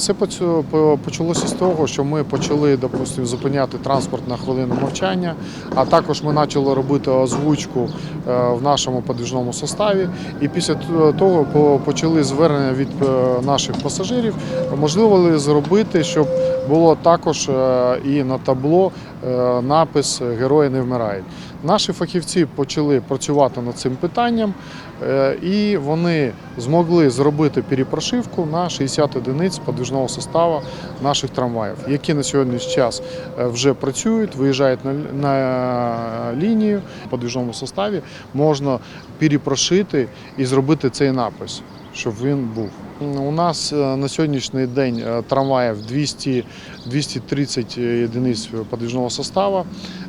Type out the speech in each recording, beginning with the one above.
Все почалося з того, що ми почали допустим, зупиняти транспорт на хвилину мовчання, а також ми почали робити озвучку е, в нашому подвіжному составі. І після того почали звернення від е, наших пасажирів. Можливо ли зробити, щоб було також е, і на табло напис Герої не вмирають. Наші фахівці почали працювати над цим питанням, і вони змогли зробити перепрошивку на 60 одиниць подвижного составу наших трамваїв, які на сьогоднішній час е, вже працюють, виїжджають на, на лінію в подвіжному составі. Можна перепрошити і зробити цей напис, щоб він був. У нас е, на сьогоднішній день е, трамваїв 200, 230 єдиниць подвіжного составу.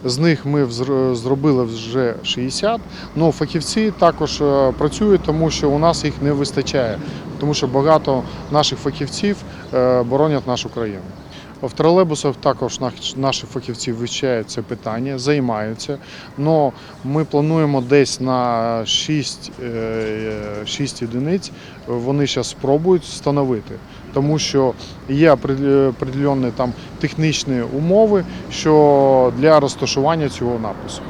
З них ми зробили вже 60. Ну, фахівці також е, працюють, тому що у нас їх не вистачає, тому що багато наших фахівців е, боронять нашу країну. В тролейбусах також наші фахівці вивчають це питання, займаються. Але ми плануємо десь на 6, 6 одиниць. Вони зараз спробують встановити, тому що є определені там технічні умови що для розташування цього напису.